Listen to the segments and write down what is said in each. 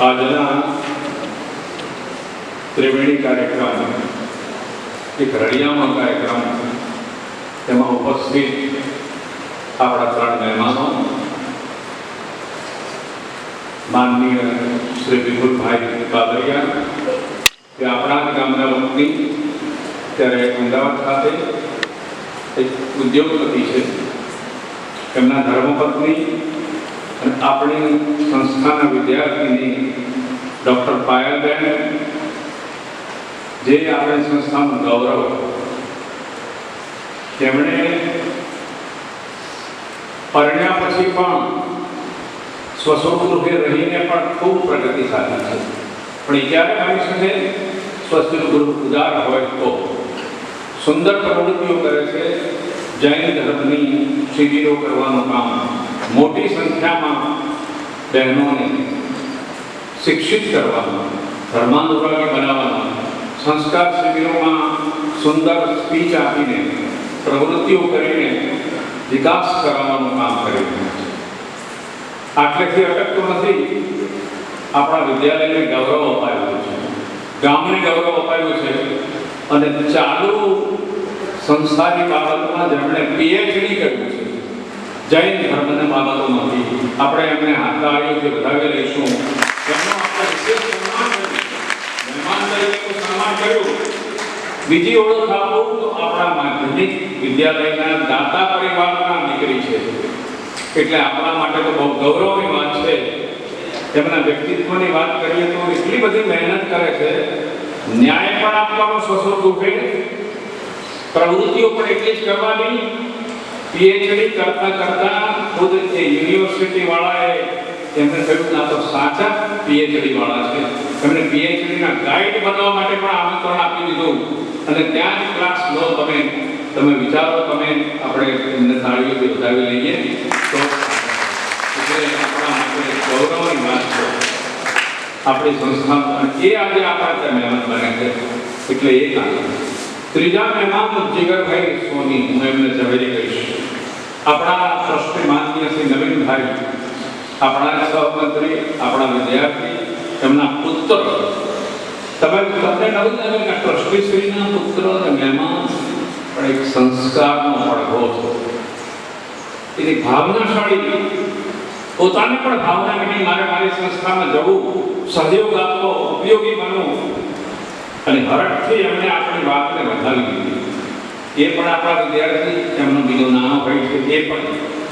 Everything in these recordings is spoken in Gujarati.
આજના ત્રિવેણી કાર્યક્રમ, એક રળિયામાં કાર્યક્રમ તેમાં ઉપસ્થિત આપણા ત્રણ મહેમાનો, માનનીય શ્રી વિપુલભાઈ બાબરિયા કે આપણા ગામના વતની, ત્યારે અમદાવાદ ખાતે એક ઉદ્યોગપતિ છે. એમના ધર્મપત્ની આપણી સંસ્થાના વિદ્યાર્થીની ડૉક્ટર પાયલબેન જે આપણી સંસ્થાનું ગૌરવ તેમણે પરણ્યા પછી પણ સ્વસ્વગૃહે રહીને પણ ખૂબ પ્રગતિ સાધી છે પણ એ ક્યારે કરી શકે સ્વસ્વગૃહ ઉદાર હોય તો સુંદર પ્રવૃત્તિઓ કરે છે, જૈન ધર્મની શિબિરો કરવાનું કામ મોટી સંખ્યામાં બહેનોને શિક્ષિત કરવાનું, ધર્માનુરાગી બનાવવાનું, સંસ્કાર શિબિરોમાં સુંદર સ્પીચ આપીને, પ્રવૃત્તિઓ કરીને વિકાસ કરાવવાનું કામ કરી રહ્યું છે. આટલેથી અટકતું નથી. આપણા વિદ્યાલયને ગૌરવ અપાયું છે. ગામને ગૌરવ અપાયું છે. અને ચાલુ સંસ્થાની બાબતમાં જેમણે પીએચડી કર્યું છે જૈન ધર્મના બાબતોમાંથી આપણે એમને આટલા તાળીઓથી વધાવી લઈશું. એમનો આપણે કર્યું. બીજી ઓળખ આપું તો આપણા માધ્યમિક વિદ્યાલયના દાતા પરિવારના દીકરી છે. એટલે આપણા માટે તો બહુ ગૌરવની વાત છે. તેમના વ્યક્તિત્વની વાત કરીએ તો એટલી બધી મહેનત કરે છે. ન્યાય પણ આપવાનો સ્વસ્વ દુખે પ્રવૃત્તિઓ પણ એટલી જ કરવાની પીએચડી કરતા કરતા ખુદ એ યુનિવર્સિટી વાળાએ એમને કહ્યું ના તો સાચા પીએચડી વાળા છે. એમને પીએચડી ના ગાઈડ બનવા માટે પણ આમંત્રણ આપી દીધું. અને ત્યાં જ ક્લાસ લો તમે. તમે વિચારો, તમે આપણે એમને તાળીઓથી વધાવી લઈએ. તો આપણા માટે ગૌરવની વાત છે. આપણી સંસ્થા એ આજે આપણા ત્યાં મહેમાન બને છે. એટલે એ કારણ ત્રીજા મહેમાન જીગરભાઈ સોની, હું એમને ઝવેરી કહીશ. આપણા ટ્રસ્ટી માનનીય શ્રી નવીનભાઈ, આપણા સહમંત્રી, આપણા વિદ્યાર્થી, એમના પુત્ર. તમે તમને નવું નવીન કે ટ્રસ્ટી શ્રીના પુત્ર મહેમાન પણ એક સંસ્કારનો પડઘો છે એની ભાવનાશાળી પોતાને પણ ભાવના કે મારે મારી સંસ્થામાં જવું, સહયોગ આપવો, ઉપયોગી બનવું. અને હરખથી એમણે આપણી વાતને વધારી દીધી. એ પણ આપણા વિદ્યાર્થી એમનો બીજો નાનો ભાઈ છે એ પણ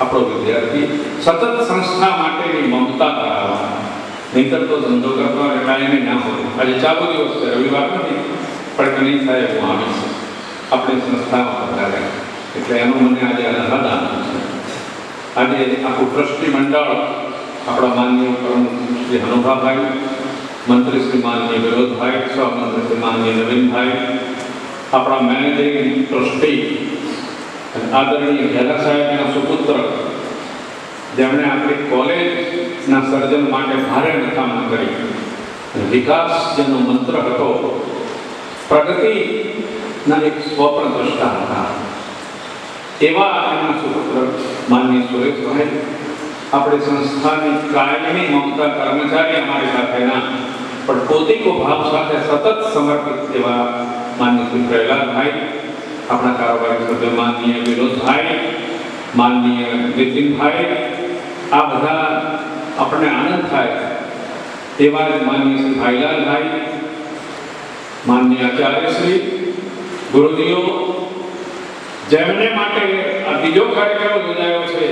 આપણો વિદ્યાર્થી સતત સંસ્થા માટેની મમતા ધરાવવા. નહીતર તો ધંધો કરવા ટાઈમે ના હોય. આજે ચાલુ દિવસ છે, રવિવાર નથી, પણ નહીં થાય હું આવીશ આપણે સંસ્થામાં વધારે એટલે એનો મને આજે આનંદ આનંદ છે. આજે આખું ટ્રસ્ટી મંડળ આપણા માનનીય પ્રમુખ શ્રી હનુભાભાઈ, મંત્રી શ્રી માનનીય વિરોધભાઈ સહમંત્રી શ્રી માનનીય નવીનભાઈ, આપણા મેનેજિંગ ટ્રસ્ટી આદરણીય ઘેલા સાહેબના સુપુત્ર જેમણે આપણી કોલેજના સર્જન માટે ભારે મથામણ કરી. અને વિકાસ જેનો મંત્ર હતો, પ્રગતિના એક સ્વપ્નદ્રષ્ટા હતા. એવા એમના સુપુત્ર માનનીય સુરેશભાઈ આપણી સંસ્થાની કાયમી મમતા કર્મચારી અમારી સાથેના, પણ પોતિકો ભાવ સાથે સતત સમર્પિત એવા માનનીય શ્રી પ્રહલાદભાઈ આપણા કારોબારી સભ્ય માનનીય વિનોદભાઈ માનનીય નીતિનભાઈ આ બધા આપણને આનંદ થાય તેવા જ માનનીય શ્રી ભાઈલાલભાઈ માનનીય આચાર્યશ્રી ગુરુજીઓ, જેમને માટે આ બીજો કાર્યક્રમ યોજાયો છે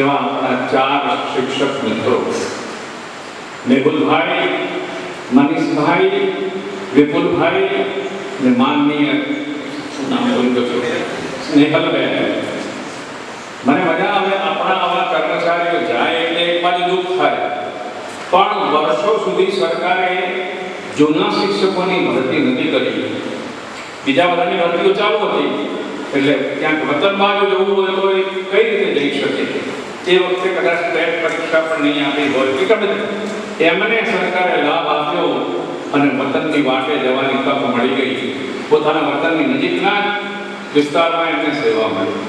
એવા આપણા ચાર શિક્ષક મિત્રો. મેહુલભાઈ મનીષભાઈ, વિપુલભાઈ ને માનનીય નામ ભૂલી ગયો સ્નેહલ બેન મને મજા આવે આપણા આવા કર્મચારીઓ જાય એટલે એક બાજુ દુઃખ થાય પણ વર્ષો સુધી સરકારે જૂના શિક્ષકોની ભરતી નથી કરી બીજા બધાની ભરતીઓ ચાલુ હતી એટલે ક્યાંક વતન બાજુ જવું હોય તો કઈ રીતે જઈ શકે? એ વખતે કદાચ ટેટ પરીક્ષા પણ નહીં આપી હોય. કે ગમે એમને સરકારે લાભ આપ્યો અને વતનની વાટે જવાની તક મળી ગઈ પોતાના વતનની નજીકના વિસ્તારમાં એમને સેવા મળી.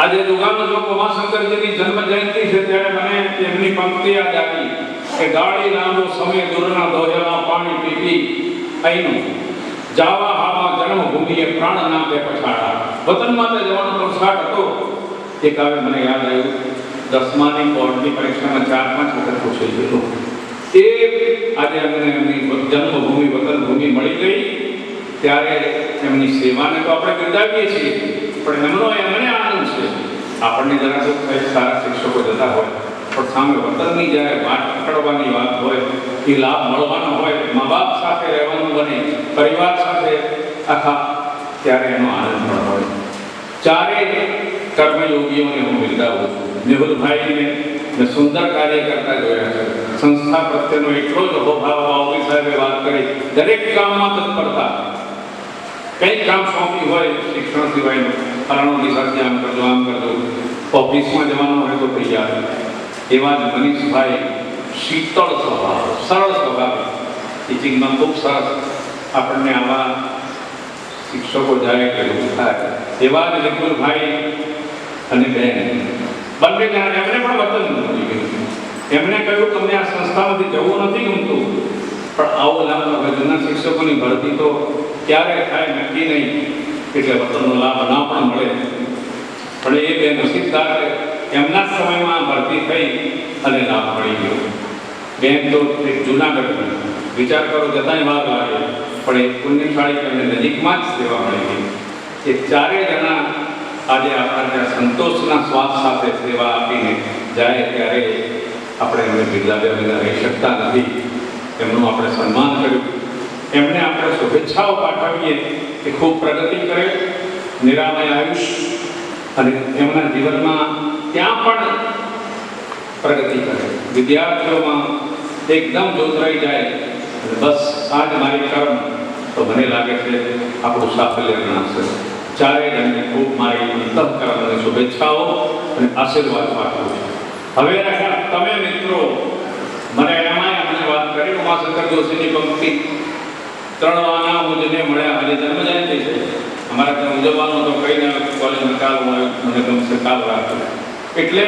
આજે દુકાનો જો ઉમાશંકરજીની જન્મ જયંતિ છે ત્યારે મને એમની પંક્તિ યાદ આવી કે ગાડી લાંબો સમય દૂરના દોહેલા પાણી પીપી અહીંનું જાવા હાવા જન્મભૂમિએ પ્રાણ નામે પછાડા. વતન માટે જવાનો પ્રસાદ હતો. એક આવે મને યાદ આવ્યું, દસમાની બોર્ડની પરીક્ષામાં ચાર પાંચ વખત પૂછાઈ ગયેલું આજે અમને એમની જન્મભૂમિ વતન ભૂમિ મળી ગઈ. ત્યારે એમની સેવાને તો આપણે બિરદાવીએ છીએ, પણ એમનો એમને આનંદ છે. આપણને જરા દુઃખ સારા શિક્ષકો જતા હોય, પણ સામે વતનની જ્યારે વાત પકડવાની વાત હોય, એ લાભ મળવાનો હોય મા બાપ સાથે રહેવાનું બને, પરિવાર સાથે આખા, ત્યારે એનો આનંદ પણ હોય. ચારે કર્મયોગીઓને હું બિરદાવું છું. મેહુલભાઈને મેં સુંદર કાર્ય કરતા જોયા છે. સંસ્થા પ્રત્યેનો એટલો જ અહોભાવ બાવલી સાહેબે વાત કરી. દરેક કામમાં તત્પરતા. કંઈક કામ સોંપ્યું હોય શિક્ષણ સિવાયનું કારણો સાથે આમ કરજો આમ કરજો. ઓફિસમાં જવાનું હોય તો તૈયાર એવા જ મનીષભાઈ શીતળ સ્વભાવ, સરળ સ્વભાવ. ટીચિંગમાં ખૂબ સરસ આપણને આવા શિક્ષકો જાય એટલે થાય. એવા જ વિપુલભાઈ અને બેન. બંને જણા, એમને પણ વતન એમણે કહ્યું, તમને આ સંસ્થામાંથી જવું નથી ગમતું. પણ આવો લાભ જૂના શિક્ષકોની ભરતી તો ક્યારે થાય નક્કી નહીં. એટલે વતનનો લાભ ના પણ મળે. પણ એ બે નસીબદાર એમના સમયમાં ભરતી થઈ અને લાભ મળી ગયો. બેન તો એક જૂનાગઢ વિચાર કરો, જતાંય વાર લાગે, પણ એ પુણ્યશાળી એમને નજીકમાં જ સેવા મળી ગઈ. એ ચારે જણા આજે આપણા સંતોષના શ્વાસ સાથે સેવા આપીને જાય ત્યારે આપણે એમને બિરદાવ્યા વિના રહી શકતા નથી. એમનું આપણે સન્માન કર્યું. એમને આપણે શુભેચ્છાઓ પાઠવીએ કે ખૂબ પ્રગતિ કરે, નિરામય આયુષ અને એમના જીવનમાં ત્યાં પણ પ્રગતિ કરે. વિદ્યાર્થીઓમાં એકદમ જોતરાઈ જાય બસ આ જ મારી કર્મ. તો મને લાગે છે આપણું સાફલ્ય ગણાશે. ચારે જણને ખૂબ મારી અંતઃકરણ અને શુભેચ્છાઓ અને આશીર્વાદ પાઠવું છું. હવે તમે મિત્રો મને એમાંય અમને વાત કરી, ઉમાશંકર જોશીની પંક્તિ. ત્રણ વાના મુજને મળ્યા, આજે જન્મ જયંતિ છે. અમારે ત્યાં ઉજવવાનું તો કઈ ના કોલેજમાં કાલ મને ગમશે કાલ રાખો એટલે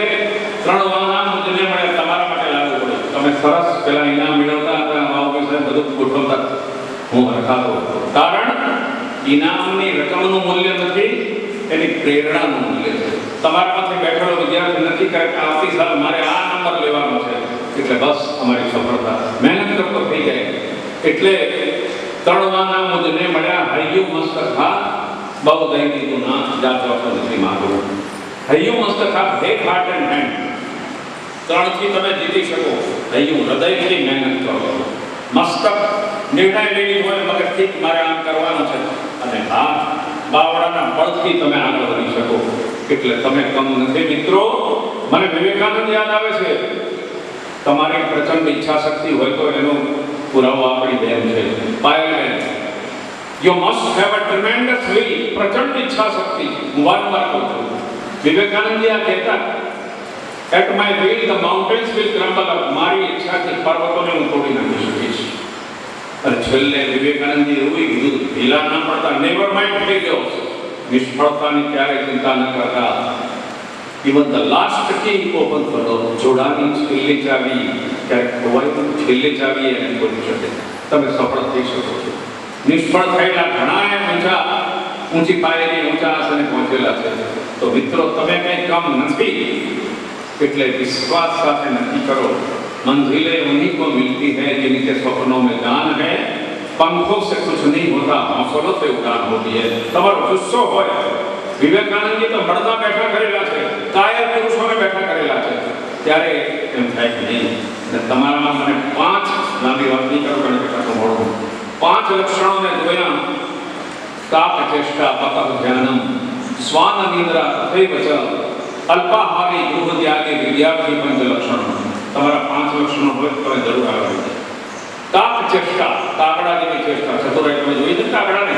ત્રણ વાના મુજને મળ્યા, તમારા માટે લાગુ પડે તમે સરસ પેલા ઇનામ મેળવતા હતા વાવ સાહેબ, બધું ગોઠવતા. હું રખાતો કારણ, ઇનામની રકમનું મૂલ્ય નથી, એની પ્રેરણાનું મૂલ્ય છે. તમારામાંથી બેઠેલો વિદ્યાર્થી નથી કરે કે આવતી સાલ મારે આ નંબર લેવાનો છે. એટલે બસ અમારી સફળતા. મહેનત કરતો થઈ જાય. એટલે તળવાના મુજને મળ્યા, હૈયું મસ્તક હા બહુ દઈ દીધું ના જાતો નથી માગવું હૈયું મસ્તક હેક હાર્ટ એન્ડ હેન્ડ ત્રણથી તમે જીતી શકો. હૈયું હૃદયથી મહેનત કરો. મસ્તક નિર્ણય લેવી હોય મગજથી મારે આમ કરવાનું છે. અને હા બાવડાના બળથી તમે આગળ વધી શકો. એટલે તમે કમ નથી મિત્રો. મને વિવેકાનંદ યાદ આવે છે. તમારી પ્રચંડ ઈચ્છા શક્તિ હોય તો એનો પુરાવો આપણી બેન છે. Payal you must have a tremendous will પ્રચંડ ઈચ્છા શક્તિ હું વારંવાર કહું છું. વિવેકાનંદજી આ કહેતા at my will the mountains will crumble up મારી ઈચ્છાથી પર્વતોને હું તોડી નાખી શકીશ. અને છેલ્લે વિવેકાનંદજી એવું કીધું ઢીલા ના પડતા નેવર માઇન્ડ થઈ ગયો નિષ્ફળતાની ક્યારેય ચિંતા ન કરતા. Even the last key open કરો જોડાની છેલ્લી ચાવી, ક્યારેક ખોવાય તો છેલ્લી ચાવી એને ખોલી શકે. તમે સફળ થઈ શકો છો. નિષ્ફળ થયેલા ઘણા એ ઊંચા, ઊંચી પાયેલી ઊંચા આસને પહોંચેલા છે. તો મિત્રો, તમે કંઈ કામ નથી. એટલે વિશ્વાસ સાથે નક્કી કરો. मंजिलें उन्हीं को मिलती है जिनके सपनों में जान है पंखों से कुछ नहीं होता हौसलों से उड़ान होती है તમારો જુસ્સો હોય વિવેકાનંદજી તો મળતા બેઠા કરેલા છે કાયર પુરુષોને બેઠા કરેલા છે ત્યારે એમ થાય કે નહીં અને તમારામાં મને પાંચ લાંબી વાત નહીં કરું કારણ કે પાછું મોડું પાંચ લક્ષણોને જોયા કાપ ચેષ્ટા પતઃ ધ્યાનમ સ્વાન નિદ્રા તથૈવ ચ અલ્પાહારી ગૃહ ત્યાગી વિદ્યાર્થી પંચ લક્ષણો તમારા પાંચ વર્ષનો હોય તમે જરૂર આગળ વધી જાઓ. કાપ ચેષ્ટા કાગડા જેવી ચેષ્ટા. છતોરાય તમે જોઈ છે કાગડાને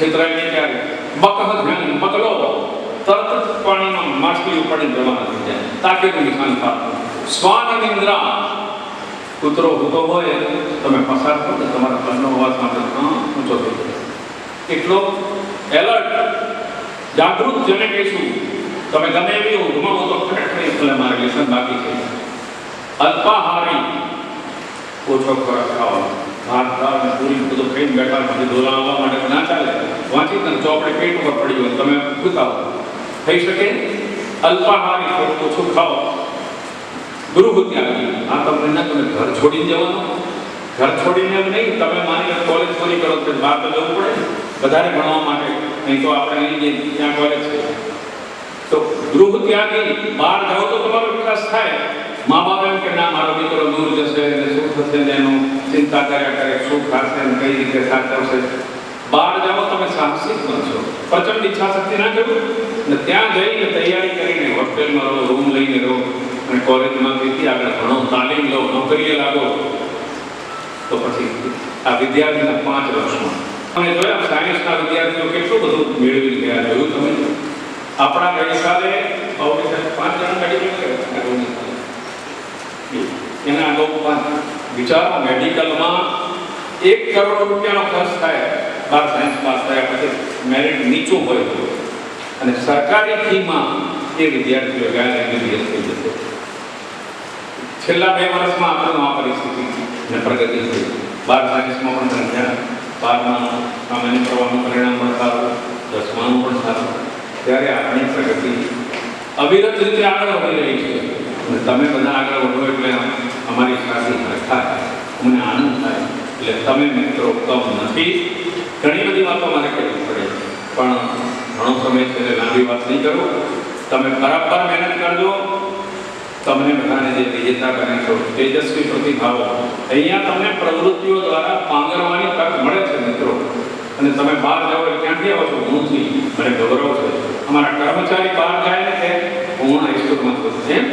છેતરાઈ નહીં ત્યારે. બકહ ધ્યાન, બકલો. તરત જ પાણીમાં માછલી ઉપાડીને રવાના થઈ જાય. તાકેનું નિશાન થાય સ્વાન નિંદ્રા. કૂતરો ભૂકો હોય, તમે પસાર કરો તો તમારા કનનો અવાજ માટે ઊંચો થઈ જાય. એટલો એલર્ટ, જાગૃત જેને કહીશું, તમે ગમે એવી ઊંઘમાં હો તો ખરેખર એટલે મારે લેસન બાકી છે. અલ્પાહારી. ઓછો ખોરાક ખાવાનો. ભાત દાળ પૂરી બધું ખાઈને બેઠા પછી માટે ના ચાલે. વાંચી ચોપડે પેટ ઉપર પડી હોય, તમે ભૂતાવો. થઈ શકે? અલ્પાહારી ઓછું ખાઓ. ગૃહ ત્યાગી આ તમને તમે ઘર છોડીને જવાનું? ઘર છોડીને નહીં, તમે માની લો કોલેજ પૂરી કરો તો બહાર જવું પડે. વધારે ભણવા માટે. નહીં તો આપણે અહીં ત્યાં કોલેજ છે. ગૃહ ત્યાગી, બહાર જાઓ તો તમારો વિકાસ થાય. મા બાપ એમ કે, ના, મારો દીકરો દૂર જશે અને શું થશે ને એનું ચિંતા કર્યા કરે શું ખાશે ને કઈ રીતે સાચવશે. બહાર જાઓ, તમે સાહસિક બનશો પ્રચંડ ઈચ્છા શક્તિ ના કરવું ને ત્યાં જઈને તૈયારી કરીને હોસ્ટેલમાં રહો, રૂમ લઈને રહો અને કોલેજમાં તેથી આગળ ભણો, તાલીમ લો, નોકરીએ લાગો. તો પછી આ વિદ્યાર્થીના પાંચ વર્ષમાં. તમે જોયા, સાયન્સના વિદ્યાર્થીઓ કેટલું બધું મેળવી ગયા, જોયું તમે? આપણા ગઈકાલે પાંચ જણ મેડિકલ એના અગાઉ પાંચ વિચારો મેડિકલમાં એક કરોડ રૂપિયાનો ખર્ચ થાય, બાર સાયન્સ પાસ થયા પછી મેરિટ નીચું હોય અને સરકારી ફીમાં એ વિદ્યાર્થીઓ ગયા એમબીબીએસ થઈ જશે. છેલ્લા બે વર્ષમાં આપણને આ પરિસ્થિતિ ને પ્રગતિ થઈ. બાર સાયન્સમાં પણ સંખ્યા બારમાં સામાન્ય પ્રવાહનું પરિણામ પણ સારું. દસમાનું પણ સારું. ત્યારે આપણી પ્રગતિ અવિરત રીતે આગળ વધી રહી છે. અને તમે બધા આગળ વધો એટલે અમારી સાથે થાય. મને આનંદ થાય. એટલે તમે મિત્રો કમ નથી. ઘણી બધી વાતો મારે કરવી પડે પણ ઘણો સમય છે એટલે લાંબી વાત નહીં કરું. તમે બરાબર મહેનત કરજો. તમને બધાને જે વિજેતા બને છો, તેજસ્વી પ્રતિભાવો, અહીંયા તમને પ્રવૃત્તિઓ દ્વારા પાંગરવાની તક મળે છે મિત્રો. અને તમે બહાર જાઓ ક્યાંથી આવો છો? હુંથી મને ગૌરવ છે. અમારા કર્મચારી બહાર જાય ને તે હું હાઈસ્કૂલમાં છું એમ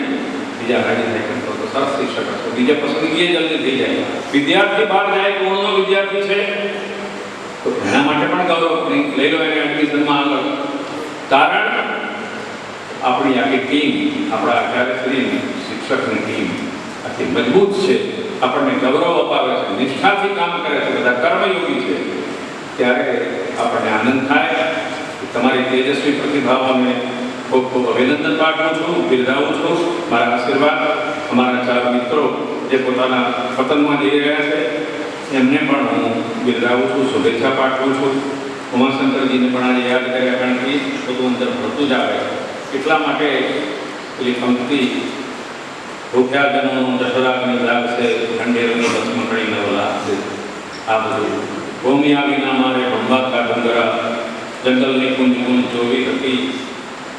બીજા રાજી થાય કરતો તો સરસ શિક્ષક હતો બીજા પસંદગી જલ્દી થઈ જાય વિદ્યાર્થી બહાર જાય ગુણનો વિદ્યાર્થી છે તો એના માટે પણ ગૌરવ નહીં લઈ લો એને એડમિશનમાં આગળ કારણ આપણી આખી ટીમ આપણા આચાર્યશ્રી શિક્ષકની ટીમ આખી મજબૂત છે આપણને ગૌરવ અપાવે છે નિષ્ઠાથી કામ કરે છે બધા કર્મયોગી છે ત્યારે આપણને આનંદ થાય કે તમારી તેજસ્વી પ્રતિભાઓને ખૂબ ખૂબ અભિનંદન પાઠવું છું, બિરદાવું છું. મારા આશીર્વાદ, અમારા ચાર મિત્રો જે પોતાના વતનમાં જઈ રહ્યા છે, એમને પણ હું બિરદાવું છું, શુભેચ્છા પાઠવું છું. ઉમાશંકરજીને પણ આજે યાદ કર્યા, કારણ કે એ બધું અંદર ભરતું જ આવે. એટલા માટે પેલી પંક્તિ ભૂખ્યા જનોનું દશરાગની લાગ છે ખંડેરની ભસ્મકડી નવલા છે આ બધું. ભૂમિયા વિના મારે ભંભાતા ડુંગરા જંગલની કુંજ કુંજ જોવી હતી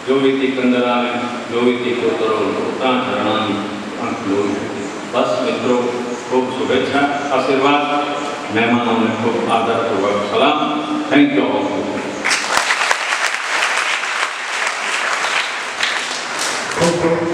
જોવી તી કંદરાને જોવી તી કોતરો પોતા ઝરણાની આંખ લોહી હતી બસ મિત્રો ખૂબ શુભેચ્છા આશીર્વાદ મહેમાનોને ખૂબ આદરપૂર્વક સલામ થેન્ક યુ ઓલ ખૂબ ખૂબ આભાર સાહેબ